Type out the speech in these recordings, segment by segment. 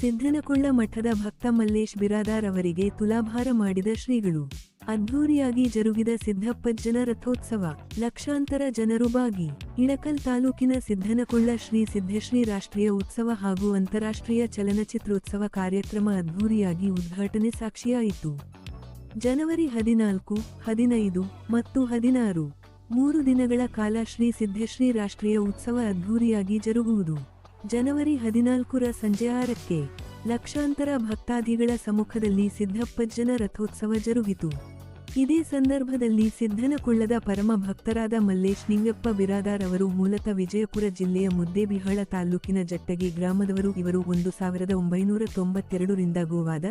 ಸಿದ್ದನಕೊಳ್ಳ ಮಠದ ಭಕ್ತ ಮಲ್ಲೇಶ್ ಬಿರಾದಾರ್ ಅವರಿಗೆ ತುಲಾಭಾರ ಮಾಡಿದ ಶ್ರೀಗಳು. ಅದ್ಧೂರಿಯಾಗಿ ಜರುಗಿದ ಸಿದ್ದಪ್ಪಜ್ಜನ ರಥೋತ್ಸವ, ಲಕ್ಷಾಂತರ ಜನರು ಬಾಗಿ. ಇಳಕಲ್ ತಾಲೂಕಿನ ಸಿದ್ದನಕೊಳ್ಳ ಶ್ರೀ ಸಿದ್ದಶ್ರೀ ರಾಷ್ಟ್ರೀಯ ಉತ್ಸವ ಹಾಗೂ ಅಂತಾರಾಷ್ಟ್ರೀಯ ಚಲನಚಿತ್ರೋತ್ಸವ ಕಾರ್ಯಕ್ರಮ ಅದ್ಧೂರಿಯಾಗಿ ಉದ್ಘಾಟನೆ ಸಾಕ್ಷಿಯಾಯಿತು. ಜನವರಿ ಹದಿನಾಲ್ಕು, ಹದಿನೈದು ಮತ್ತು ಹದಿನಾರು. ಮೂರು ದಿನಗಳ ಕಾಲ ಶ್ರೀ ಸಿದ್ದಶ್ರೀ ರಾಷ್ಟ್ರೀಯ ಉತ್ಸವ ಅದ್ಧೂರಿಯಾಗಿ ಜರುಗುವುದು. ಜನವರಿ ಹದಿನಾಲ್ಕರ ಸಂಜೆ ಆರಕ್ಕೆ ಲಕ್ಷಾಂತರ ಭಕ್ತಾದಿಗಳ ಸಮ್ಮುಖದಲ್ಲಿ ಸಿದ್ದಪ್ಪಜ್ಜನ ರಥೋತ್ಸವ ಜರುಗಿತು. ಇದೇ ಸಂದರ್ಭದಲ್ಲಿ ಸಿದ್ದನಕೊಳ್ಳದ ಪರಮ ಭಕ್ತರಾದ ಮಲ್ಲೇಶ್ ನಿಂಗಪ್ಪ ಬಿರಾದಾರ್ ಅವರು ಮೂಲತಃ ವಿಜಯಪುರ ಜಿಲ್ಲೆಯ ಮುದ್ದೇಬಿಹಾಳ ತಾಲೂಕಿನ ಜಟ್ಟಗಿ ಗ್ರಾಮದವರು. ಇವರು ಒಂದು ಸಾವಿರದ ಒಂಬೈನೂರ ತೊಂಬತ್ತೆರಡರಿಂದ ಗೋವಾದ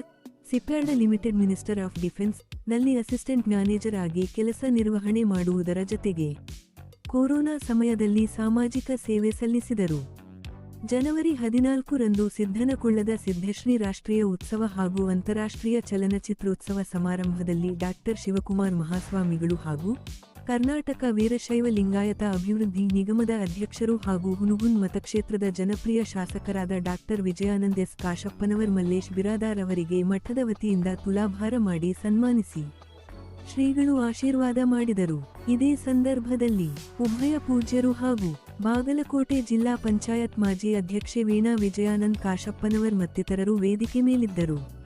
ಸಿಪ್ಯಾರ್ಡ ಲಿಮಿಟೆಡ್ ಮಿನಿಸ್ಟರ್ ಆಫ್ ಡಿಫೆನ್ಸ್ನಲ್ಲಿ ಅಸಿಸ್ಟೆಂಟ್ ಮ್ಯಾನೇಜರ್ ಆಗಿ ಕೆಲಸ ನಿರ್ವಹಣೆ ಮಾಡುವುದರ ಜತೆಗೆ ಕೊರೋನಾ ಸಮಯದಲ್ಲಿ ಸಾಮಾಜಿಕ ಸೇವೆ ಸಲ್ಲಿಸಿದರು. ಜನವರಿ ಹದಿನಾಲ್ಕರಂದು ಸಿದ್ದನಕೊಳ್ಳದ ಸಿದ್ಧಶ್ರೀ ರಾಷ್ಟ್ರೀಯ ಉತ್ಸವ ಹಾಗೂ ಅಂತಾರಾಷ್ಟ್ರೀಯ ಚಲನಚಿತ್ರೋತ್ಸವ ಸಮಾರಂಭದಲ್ಲಿ ಡಾಕ್ಟರ್ ಶಿವಕುಮಾರ್ ಮಹಾಸ್ವಾಮಿಗಳು ಹಾಗೂ ಕರ್ನಾಟಕ ವೀರಶೈವ ಲಿಂಗಾಯತ ಅಭಿವೃದ್ಧಿ ನಿಗಮದ ಅಧ್ಯಕ್ಷರು ಹಾಗೂ ಹುನುಗುನ್ ಮತಕ್ಷೇತ್ರದ ಜನಪ್ರಿಯ ಶಾಸಕರಾದ ಡಾಕ್ಟರ್ ವಿಜಯಾನಂದ್ ಎಸ್. ಕಾಶಪ್ಪನವರ್, ಮಲ್ಲೇಶ್ ಬಿರಾದಾರ್ ಅವರಿಗೆ ಮಠದ ವತಿಯಿಂದ ತುಲಾಭಾರ ಮಾಡಿ ಸನ್ಮಾನಿಸಿ. ಶ್ರೀಗಳು ಆಶೀರ್ವಾದ ಮಾಡಿದರು. ಇದೇ ಸಂದರ್ಭದಲ್ಲಿ ಉಭಯ ಪೂಜ್ಯರು ಹಾಗೂ ಬಾಗಲಕೋಟೆ ಜಿಲ್ಲಾ ಪಂಚಾಯತ್ ಮಾಜಿ ಅಧ್ಯಕ್ಷೆ ವೀಣಾ ವಿಜಯಾನಂದ್ ಕಾಶಪ್ಪನವರ್ ಮತ್ತಿತರರು ವೇದಿಕೆ ಮೇಲಿದ್ದರು.